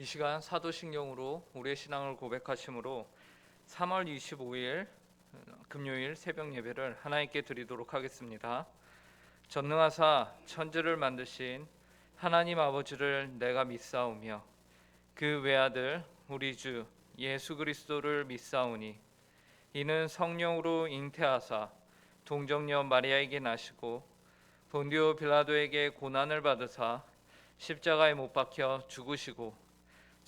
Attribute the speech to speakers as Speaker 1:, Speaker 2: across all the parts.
Speaker 1: 이 시간 사도신경으로 우리의 신앙을 고백하심으로 3월 25일 금요일 새벽 예배를 하나님께 드리도록 하겠습니다. 전능하사 천지를 만드신 하나님 아버지를 내가 믿사오며 그 외아들 우리 주 예수 그리스도를 믿사오니 이는 성령으로 잉태하사 동정녀 마리아에게 나시고 본디오 빌라도에게 고난을 받으사 십자가에 못 박혀 죽으시고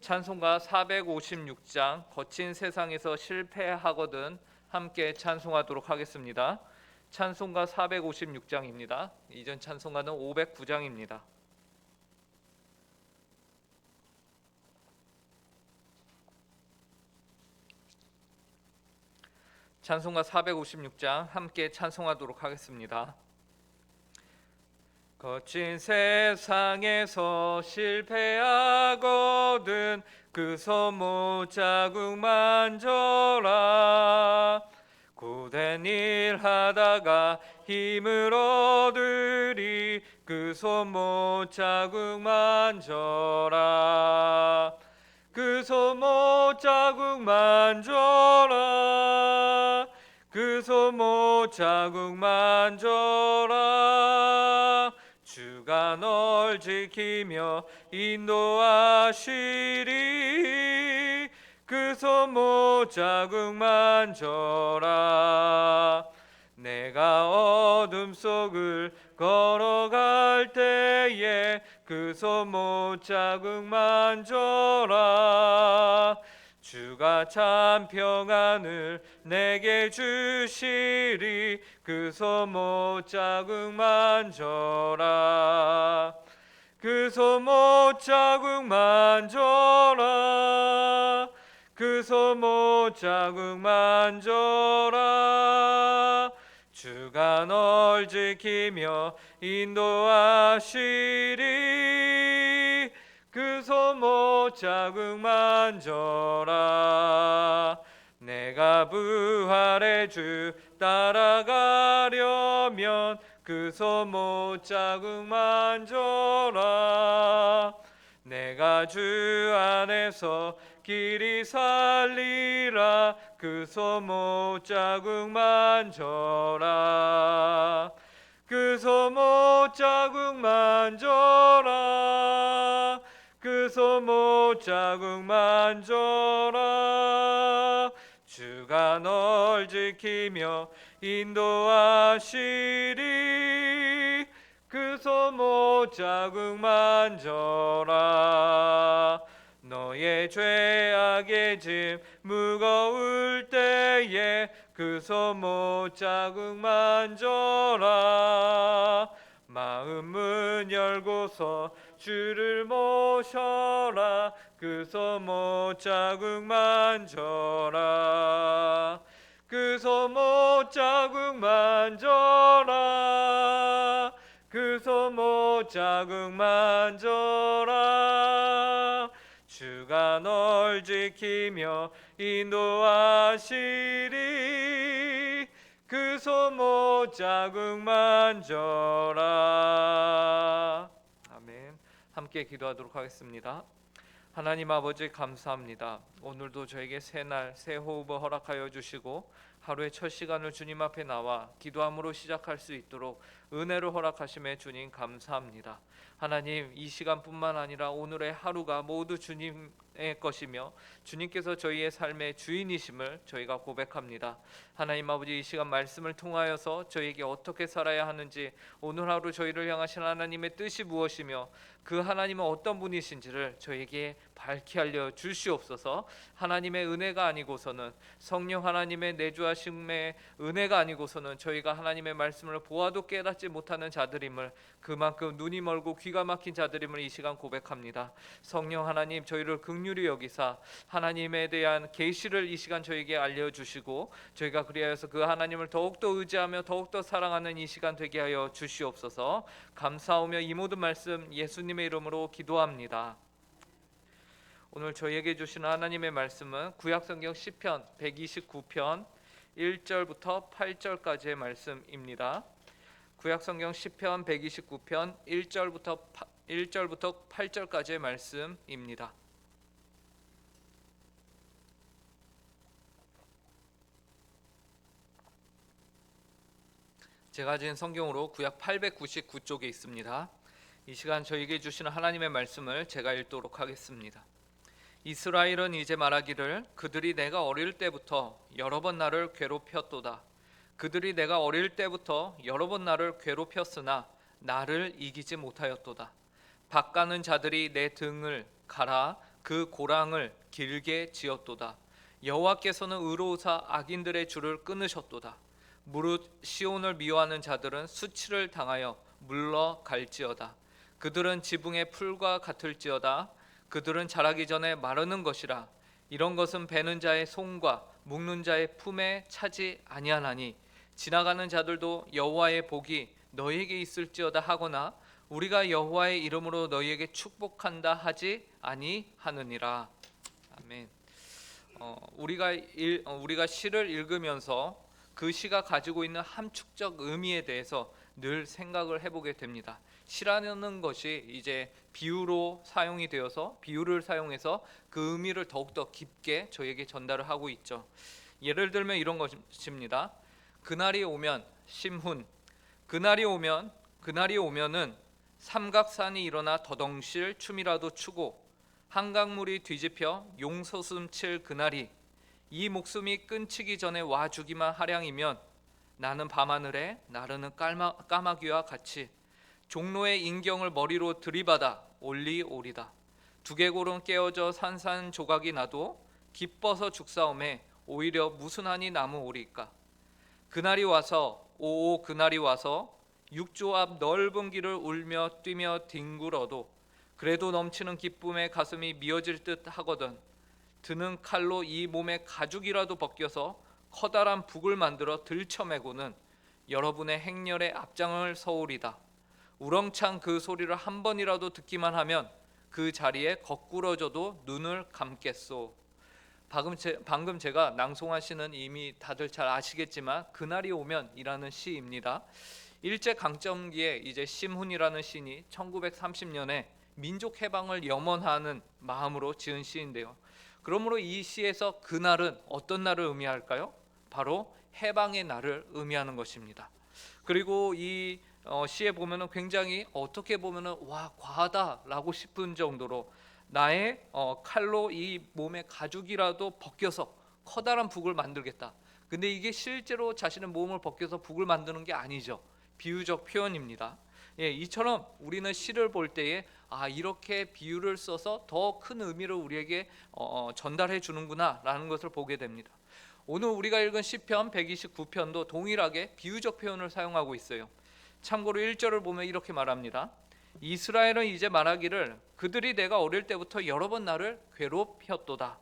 Speaker 1: 찬송가 456장 거친 세상에서 실패하거든 함께 찬송하도록 하겠습니다. 찬송가 456장입니다. 이전 찬송가는 509장입니다. 찬송가 456장 함께 찬송하도록 하겠습니다. 거친 세상에서 실패하거든 그 손못 자국 만져라. 고된 일 하다가 힘을 얻으리 그 손못 자국 만져라. 그 손못 자국 만져라. 그 손못 자국 만져라 주가 널 지키며 인도하시리. 그 손못 자국 만져라. 내가 어둠 속을 걸어갈 때에 그 손못 자국 만져라 주가 참 평안을 내게 주시리. 그 손못 자국 만 져라. 그 손못 자국 만 져라. 그 손못 자국 만 져라. 주가 널 지키며 인도하시리 그 손못 자국 만져라 내가 부활의 주 따라가려면 그 손못 자국 만져라 내가 주 안에서 길이 살리라. 그 손못 자국 만져라 그 손못 자국 만져라 그 손못 자국 만져라. 주가 널 지키며 인도하시리. 그 손못 자국 만져라. 너의 죄악의 짐 무거울 때에 그 손못 자국 만져라. 마음 문 열고서 주를 모셔라. 그 손못 자국 만져라. 그 손못 자국 만져라. 그 손못 자국 만져라. 주가 널 지키며 인도하시리. 그 손못 자국 만져라 함께 기도하도록 하겠습니다 하나님 아버지 감사합니다. 오늘도 저에게 새 날, 새 호흡을 허락하여 주시고 하루의 첫 시간을 주님 앞에 나와 기도함으로 시작할 수 있도록 은혜를 허락하심에 주님 감사합니다. 하나님 이 시간뿐만 아니라 오늘의 하루가 모두 주님의 것이며 주님께서 저희의 삶의 주인이심을 저희가 고백합니다. 하나님 아버지 이 시간 말씀을 통하여서 저희에게 어떻게 살아야 하는지 오늘 하루 저희를 향하신 하나님의 뜻이 무엇이며 그 하나님은 어떤 분이신지를 저에게 밝히 알려 주시옵소서. 하나님의 은혜가 아니고서는 성령 하나님의 내주하심의 은혜가 아니고서는 저희가 하나님의 말씀을 보아도 깨닫지 못하는 자들임을 그만큼 눈이 멀고 귀가 막힌 자들임을 이 시간 고백합니다. 성령 하나님 저희를 극률히 여기사 하나님에 대한 계시를 이 시간 저에게 알려 주시고 저희가 그리하여서 그 하나님을 더욱더 의지하며 더욱더 사랑하는 이 시간 되게 하여 주시옵소서. 감사하며 이 모든 말씀 예수님의 이름으로 기도합니다. 오늘 저희에게 주시는 하나님의 말씀은 구약성경 시편 129편 1절부터 8절까지의 말씀입니다. 구약성경 시편 129편 1절부터 1절부터 8절까지의 말씀입니다. 제가 가진 성경으로 구약 899쪽에 있습니다. 이 시간 저에게 주시는 하나님의 말씀을 제가 읽도록 하겠습니다. 이스라엘은 이제 말하기를 그들이 내가 어릴 때부터 여러 번 나를 괴롭혔도다. 그들이 내가 어릴 때부터 여러 번 나를 괴롭혔으나 나를 이기지 못하였도다. 바가는 자들이 내 등을 갈아 그 고랑을 길게 지었도다. 여호와께서는 의로우사 악인들의 줄을 끊으셨도다. 무릇 시온을 미워하는 자들은 수치를 당하여 물러갈지어다. 그들은 지붕의 풀과 같을지어다. 그들은 자라기 전에 마르는 것이라. 이런 것은 베는 자의 손과 묶는 자의 품에 차지 아니하나니 지나가는 자들도 여호와의 복이 너희에게 있을지어다 하거나 우리가 여호와의 이름으로 너희에게 축복한다 하지 아니하느니라. 아멘. 어, 우리가 일, 어, 우리가 시를 읽으면서 그 시가 가지고 있는 함축적 의미에 대해서 늘 생각을 해보게 됩니다. 시라는 것이 이제 비유로 사용이 되어서 비유를 사용해서 그 의미를 더욱더 깊게 저에게 전달을 하고 있죠. 예를 들면 이런 것입니다. 그날이 오면 심훈 그날이 오면 그날이 오면은 삼각산이 일어나 더덩실 춤이라도 추고 한강물이 뒤집혀 용서숨 칠 그날이 이 목숨이 끊치기 전에 와 주기만 하량이면 나는 밤하늘에 나르는 까마, 까마귀와 같이 종로의 인경을 머리로 들이받아 올리오리다. 두개골은 깨어져 산산 조각이 나도 기뻐서 죽사옴에 오히려 한이 남으오리까. 그날이 와서 오오 그날이 와서 육조 앞 넓은 길을 울며 뛰며 뒹굴어도 그래도 넘치는 기쁨에 가슴이 미어질 듯 하거든 드는 칼로 이 몸의 가죽이라도 벗겨서 커다란 북을 만들어 들쳐매고는 여러분의 행렬의 앞장을 서오리다. 우렁찬 그 소리를 한 번이라도 듣기만 하면 그 자리에 거꾸러져도 눈을 감겠소. 방금, 제, 방금 제가 낭송하시는 이미 다들 잘 아시겠지만 그날이 오면이라는 시입니다. 일제 강점기에 이제 심훈이라는 시인이 1930년에 민족 해방을 염원하는 마음으로 지은 시인데요. 그러므로 이 시에서 그날은 어떤 날을 의미할까요? 바로 해방의 날을 의미하는 것입니다. 그리고 이 어, 시에 보면은 굉장히 어떻게 보면은 와 과하다라고 싶은 정도로 나의 어, 칼로 이 몸의 가죽이라도 벗겨서 커다란 북을 만들겠다. 근데 이게 실제로 자신의 몸을 벗겨서 북을 만드는 게 아니죠. 비유적 표현입니다. 예, 이처럼 우리는 시를 볼 때에 아 이렇게 비유를 써서 더 큰 의미를 우리에게 어, 전달해 주는구나라는 것을 보게 됩니다. 오늘 우리가 읽은 시편 129편도 동일하게 비유적 표현을 사용하고 있어요. 참고로 1절을 보면 이렇게 말합니다. 이스라엘은 이제 말하기를 그들이 내가 어릴 때부터 여러 번 나를 괴롭혔도다.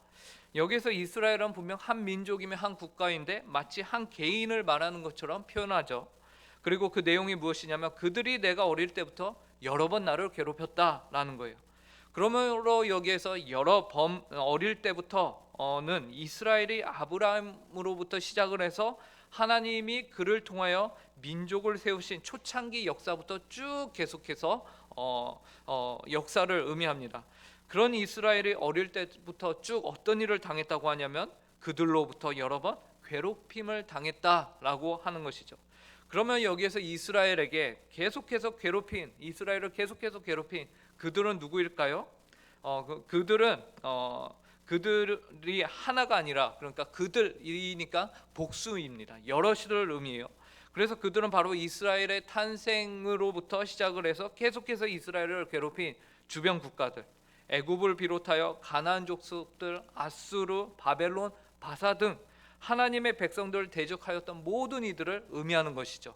Speaker 1: 여기서 이스라엘은 분명 한 민족이며 한 국가인데 마치 한 개인을 말하는 것처럼 표현하죠. 그리고 그 내용이 무엇이냐면 그들이 내가 어릴 때부터 여러 번 나를 괴롭혔다라는 거예요. 그러므로 여기에서 여러 범 어릴 때부터는 이스라엘이 아브라함으로부터 시작을 해서 하나님이 그를 통하여 민족을 세우신 초창기 역사부터 쭉 계속해서 어, 어, 역사를 의미합니다. 그런 이스라엘이 어릴 때부터 쭉 어떤 일을 당했다고 하냐면 그들로부터 여러 번 괴롭힘을 당했다라고 하는 것이죠. 그러면 여기에서 이스라엘에게 계속해서 괴롭힌 이스라엘을 계속해서 괴롭힌 그들은 누구일까요? 어, 그, 그들은 어, 그들이 하나가 아니라 그러니까 그들이니까 복수입니다. 여럿을 의미해요. 그래서 그들은 바로 이스라엘의 탄생으로부터 시작을 해서 계속해서 이스라엘을 괴롭힌 주변 국가들 애굽을 비롯하여 가나안 족속들, 아수르, 바벨론, 바사 등 하나님의 백성들을 대적하였던 모든 이들을 의미하는 것이죠.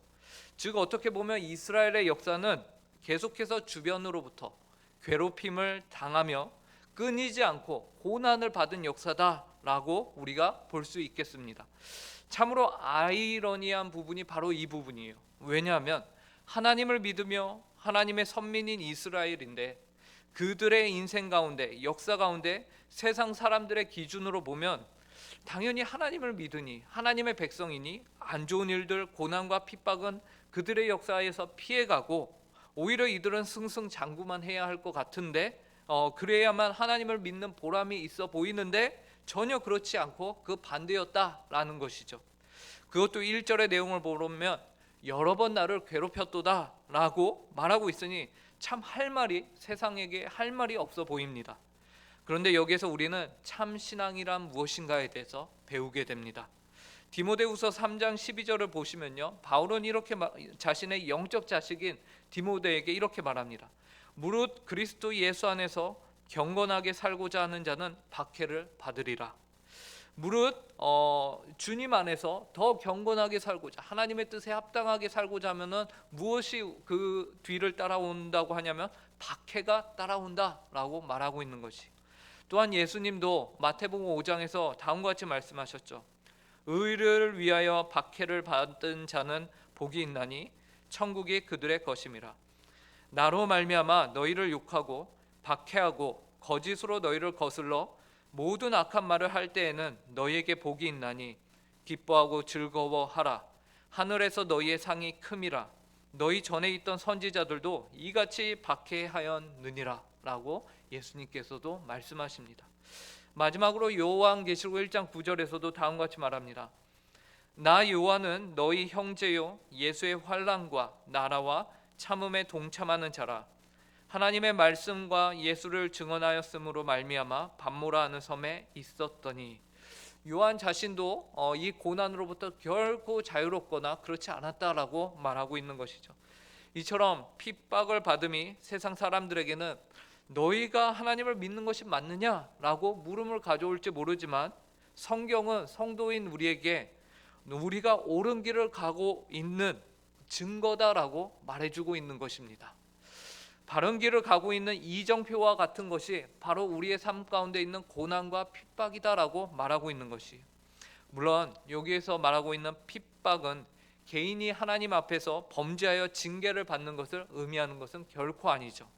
Speaker 1: 즉 어떻게 보면 이스라엘의 역사는 계속해서 주변으로부터 괴롭힘을 당하며 끊이지 않고 고난을 받은 역사다라고 우리가 볼 수 있겠습니다. 참으로 아이러니한 부분이 바로 이 부분이에요. 왜냐하면 하나님을 믿으며 하나님의 선민인 이스라엘인데 그들의 인생 가운데 역사 가운데 세상 사람들의 기준으로 보면 당연히 하나님을 믿으니 하나님의 백성이니 안 좋은 일들 고난과 핍박은 그들의 역사에서 피해가고 오히려 이들은 승승장구만 해야 할 것 같은데 어, 그래야만 하나님을 믿는 보람이 있어 보이는데 전혀 그렇지 않고 그 반대였다라는 것이죠. 그것도 1절의 내용을 보면 여러 번 나를 괴롭혔도다라고 말하고 있으니 참 할 말이 세상에게 할 말이 없어 보입니다. 그런데 여기에서 우리는 참 신앙이란 무엇인가에 대해서 배우게 됩니다. 디모데후서 3장 12절을 보시면요. 바울은 이렇게 마, 자신의 영적 자식인 디모데에게 이렇게 말합니다. 무릇 그리스도 예수 안에서 경건하게 살고자 하는 자는 박해를 받으리라. 무릇 어, 주님 안에서 더 경건하게 살고자 하나님의 뜻에 합당하게 살고자 하면은 무엇이 그 뒤를 따라온다고 하냐면 박해가 따라온다라고 말하고 있는 것이. 또한 예수님도 마태복음 5장에서 다음과 같이 말씀하셨죠. 의를 위하여 박해를 받은 자는 복이 있나니 천국이 그들의 것임이라. 나로 말미암아 너희를 욕하고 박해하고 거짓으로 너희를 거슬러 모든 악한 말을 할 때에는 너희에게 복이 있나니 기뻐하고 즐거워하라. 하늘에서 너희의 상이 큼이라. 너희 전에 있던 선지자들도 이같이 박해하였느니라 라고 예수님께서도 말씀하십니다. 마지막으로 요한계시록 1장 9절에서도 다음과 같이 말합니다. 나 요한은 너희 형제요 예수의 환란과 나라와 참음에 동참하는 자라 하나님의 말씀과 예수를 증언하였으므로 말미암아 반모라 하는 섬에 있었더니 요한 자신도 어, 이 고난으로부터 결코 자유롭거나 그렇지 않았다라고 말하고 있는 것이죠. 이처럼 핍박을 받음이 세상 사람들에게는 너희가 하나님을 믿는 것이 맞느냐라고 물음을 가져올지 모르지만 성경은 성도인 우리에게 우리가 옳은 길을 가고 있는 증거다라고 말해주고 있는 것입니다. 바른 길을 가고 있는 이정표와 같은 것이 바로 우리의 삶 가운데 있는 고난과 핍박이다라고 말하고 있는 것이. 물론 여기에서 말하고 있는 핍박은 개인이 하나님 앞에서 범죄하여 징계를 받는 것을 의미하는 것은 결코 아니죠.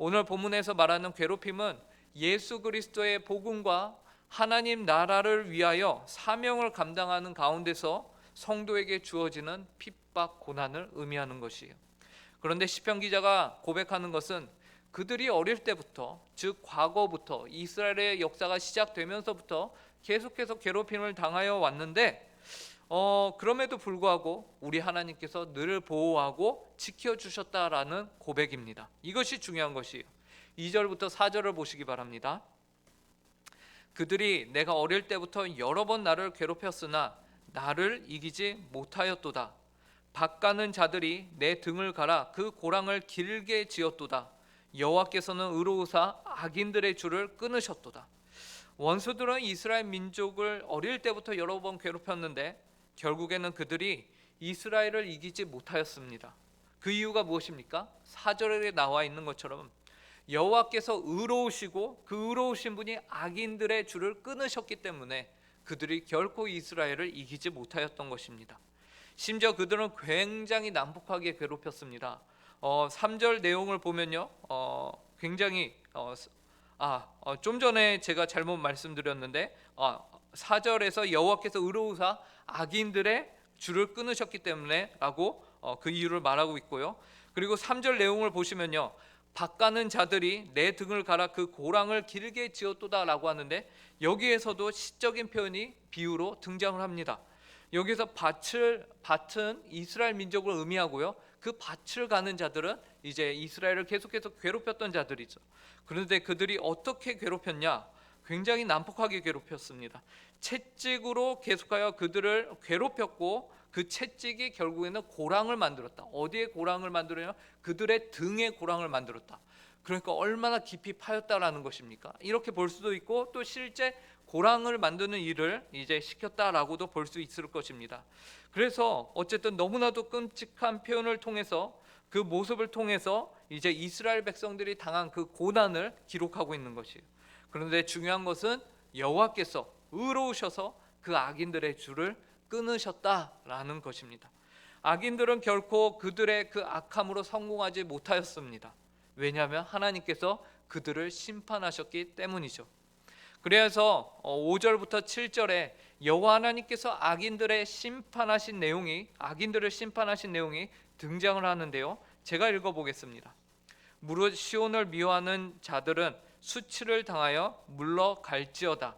Speaker 1: 오늘 본문에서 말하는 괴롭힘은 예수 그리스도의 복음과 하나님 나라를 위하여 사명을 감당하는 가운데서 성도에게 주어지는 핍박 고난을 의미하는 것이에요. 그런데 시편 기자가 고백하는 것은 그들이 어릴 때부터 즉 과거부터 이스라엘의 역사가 시작되면서부터 계속해서 괴롭힘을 당하여 왔는데 어, 그럼에도 불구하고 우리 하나님께서 늘 보호하고 지켜 주셨다라는 고백입니다. 이것이 중요한 것이에요. 2절부터 4절을 보시기 바랍니다. 그들이 내가 어릴 때부터 여러 번 나를 괴롭혔으나 나를 이기지 못하였도다. 박가는 자들이 내 등을 갈아 그 고랑을 길게 지었도다. 여호와께서는 의로우사 악인들의 줄을 끊으셨도다. 원수들은 이스라엘 민족을 어릴 때부터 여러 번 괴롭혔는데 결국에는 그들이 이스라엘을 이기지 못하였습니다. 그 이유가 무엇입니까? 사절에 나와 있는 것처럼 여호와께서 의로우시고 그 의로우신 분이 악인들의 줄을 끊으셨기 때문에 그들이 결코 이스라엘을 이기지 못하였던 것입니다. 심지어 그들은 굉장히 난폭하게 괴롭혔습니다. 어, 3절 내용을 보면요, 어, 굉장히 어, 아, 어, 좀 전에 제가 잘못 말씀드렸는데 아, 4절에서 여호와께서 의로우사 악인들의 줄을 끊으셨기 때문에라고 어, 그 이유를 말하고 있고요. 그리고 3절 내용을 보시면요. 박가는 자들이 내 등을 갈아 그 고랑을 길게 지었도다라고 하는데 여기에서도 시적인 표현이 비유로 등장을 합니다. 여기서 밭을 밭은 이스라엘 민족을 의미하고요. 그 밭을 가는 자들은 이제 이스라엘을 계속해서 괴롭혔던 자들이죠. 그런데 그들이 어떻게 괴롭혔냐? 굉장히 난폭하게 괴롭혔습니다. 채찍으로 계속하여 그들을 괴롭혔고 그 채찍이 결국에는 고랑을 만들었다. 어디에 고랑을 만들어요? 그들의 등에 고랑을 만들었다. 그러니까 얼마나 깊이 파였다라는 것입니까? 이렇게 볼 수도 있고 또 실제 고랑을 만드는 일을 이제 시켰다라고도 볼 수 있을 것입니다. 그래서 어쨌든 너무나도 끔찍한 표현을 통해서 그 모습을 통해서 이제 이스라엘 백성들이 당한 그 고난을 기록하고 있는 것이에요. 그런데 중요한 것은 여호와께서 의로우셔서 그 악인들의 줄을 끊으셨다라는 것입니다. 악인들은 결코 그들의 그 악함으로 성공하지 못하였습니다. 왜냐하면 하나님께서 그들을 심판하셨기 때문이죠. 그래서 5절부터 7절에 여호와 하나님께서 악인들의 심판하신 내용이 악인들을 심판하신 내용이 등장을 하는데요. 제가 읽어 보겠습니다. 무릇 시온을 미워하는 자들은 수치를 당하여 물러갈지어다.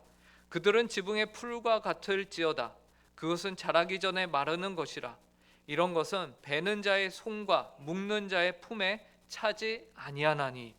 Speaker 1: 그들은 지붕의 풀과 같을지어다. 그것은 자라기 전에 마르는 것이라. 이런 것은 베는 자의 손과 묶는 자의 품에 차지 아니하나니.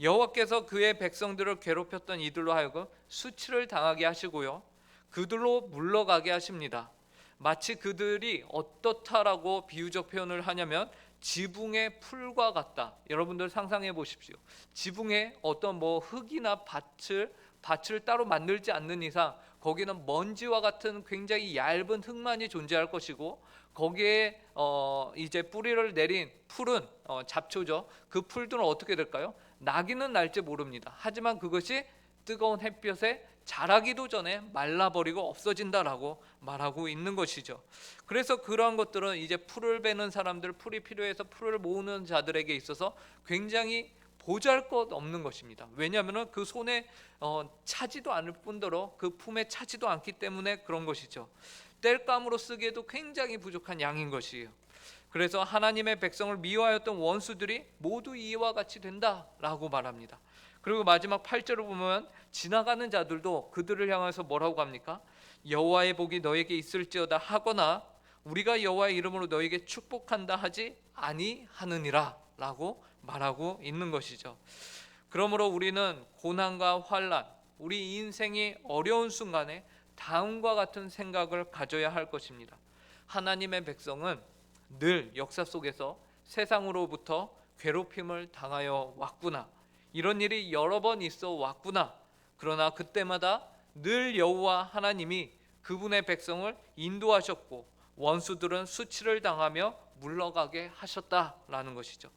Speaker 1: 여호와께서 그의 백성들을 괴롭혔던 이들로 하여금 수치를 당하게 하시고요. 그들로 물러가게 하십니다. 마치 그들이 어떻다라고 비유적 표현을 하냐면 지붕의 풀과 같다. 여러분들 상상해 보십시오. 지붕에 어떤 뭐 흙이나 밭을 밭을 따로 만들지 않는 이상 거기는 먼지와 같은 굉장히 얇은 흙만이 존재할 것이고 거기에 어 이제 뿌리를 내린 풀은 어 잡초죠. 그 풀들은 어떻게 될까요? 나기는 날지 모릅니다. 하지만 그것이 뜨거운 햇볕에 자라기도 전에 말라버리고 없어진다라고 말하고 있는 것이죠. 그래서 그러한 것들은 이제 풀을 베는 사람들, 풀이 필요해서 풀을 모으는 자들에게 있어서 굉장히 보잘 것 없는 것입니다. 왜냐하면 그 손에 어, 차지도 않을 뿐더러 그 품에 차지도 않기 때문에 그런 것이죠. 땔감으로 쓰기에도 굉장히 부족한 양인 것이에요. 그래서 하나님의 백성을 미워하였던 원수들이 모두 이와 같이 된다라고 말합니다. 그리고 마지막 8절을 보면 지나가는 자들도 그들을 향해서 뭐라고 합니까? 여호와의 복이 너에게 있을지어다 하거나 우리가 여호와의 이름으로 너에게 축복한다 하지 아니하느니라라고 말하고 있는 것이죠. 그러므로 우리는 고난과 환란, 우리 인생이 어려운 순간에 다음과 같은 생각을 가져야 할 것입니다. 하나님의 백성은 늘 역사 속에서 세상으로부터 괴롭힘을 당하여 왔구나. 이런 일이 여러 번 있어 왔구나. 그러나 그때마다 늘 여호와 하나님이 그분의 백성을 인도하셨고 원수들은 수치를 당하며 물러가게 하셨다라는 것이죠.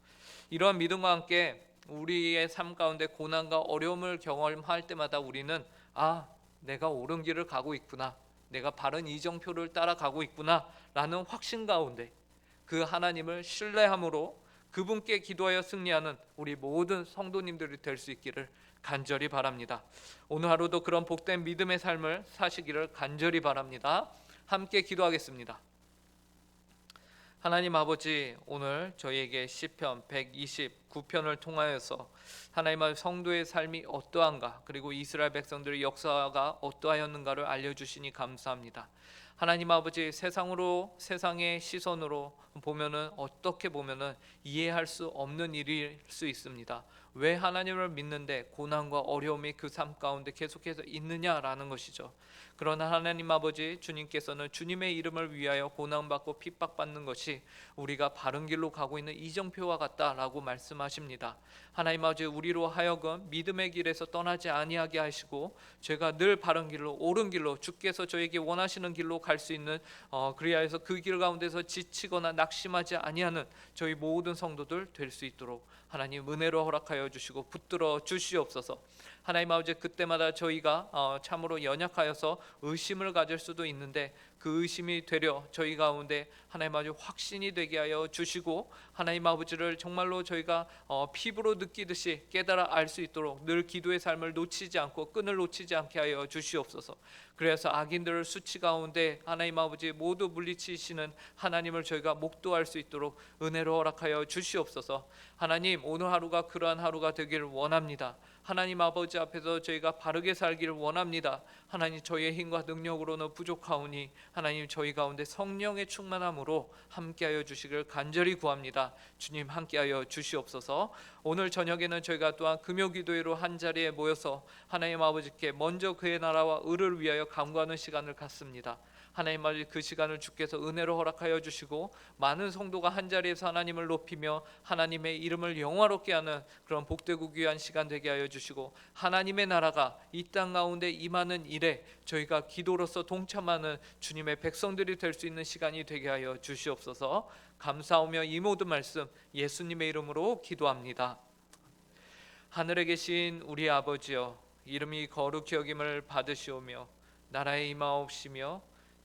Speaker 1: 이러한 믿음과 함께 우리의 삶 가운데 고난과 어려움을 경험할 때마다 우리는 아 내가 옳은 길을 가고 있구나. 내가 바른 이정표를 따라가고 있구나라는 확신 가운데 그 하나님을 신뢰함으로 그분께 기도하여 승리하는 우리 모든 성도님들이 될 수 있기를 간절히 바랍니다. 오늘 하루도 그런 복된 믿음의 삶을 사시기를 간절히 바랍니다. 함께 기도하겠습니다. 하나님 아버지 오늘 저희에게 시편 129편을 통하여서 하나님의 성도의 삶이 어떠한가 그리고 이스라엘 백성들의 역사가 어떠하였는가를 알려 주시니 감사합니다. 하나님 아버지 세상으로 세상의 시선으로 보면은 어떻게 보면은 이해할 수 없는 일일 수 있습니다. 왜 하나님을 믿는데 고난과 어려움이 그 삶 가운데 계속해서 있느냐라는 것이죠. 그러나 하나님 아버지 주님께서는 주님의 이름을 위하여 고난받고 핍박받는 것이 우리가 바른 길로 가고 있는 이정표와 같다라고 말씀하십니다. 하나님 아버지 우리로 하여금 믿음의 길에서 떠나지 아니하게 하시고 죄가 늘 바른 길로 옳은 길로 주께서 저에게 원하시는 길로 갈수 있는 어, 그리하여서 그 길 가운데서 지치거나 낙심하지 아니하는 저희 모든 성도들 될 수 있도록 하나님 은혜로 허락하여 주시고 붙들어 주시옵소서. 하나님 아버지 그때마다 저희가 어, 참으로 연약하여서 의심을 가질 수도 있는데 그 의심이 되려 저희 가운데 하나님 아버지 확신이 되게 하여 주시고 하나님 아버지를 정말로 저희가 어, 피부로 느끼듯이 깨달아 알 수 있도록 늘 기도의 삶을 놓치지 않고 끈을 놓치지 않게 하여 주시옵소서. 그래서 악인들을 수치 가운데 하나님 아버지 모두 물리치시는 하나님을 저희가 목도할 수 있도록 은혜로 허락하여 주시옵소서. 하나님 오늘 하루가 그러한 하루가 되기를 원합니다. 하나님 아버지 앞에서 저희가 바르게 살기를 원합니다. 하나님 저희의 힘과 능력으로는 부족하오니 하나님 저희 가운데 성령의 충만함으로 함께하여 주시길 간절히 구합니다. 주님 함께하여 주시옵소서. 오늘 저녁에는 저희가 또한 금요 기도회로 한 자리에 모여서 하나님 아버지께 먼저 그의 나라와 의를 위하여 감구하는 시간을 갖습니다. 하나님 아버지 그 시간을 주께서 은혜로 허락하여 주시고 많은 성도가 한 자리에서 하나님을 높이며 하나님의 이름 이름을 영화롭게 하는 그런 복되고 귀한 시간 되게 하여 주시고 하나님의 나라가 이 땅 가운데 임하는 일에 저희가 기도로서 동참하는 주님의 백성들이 될 수 있는 시간이 되게 하여 주시옵소서. 감사하며 이 모든 말씀 예수님의 이름으로 기도합니다. 하늘에 계신 우리 아버지여 이름이 거룩히 여김을 받으시오며 나라에 임하옵시며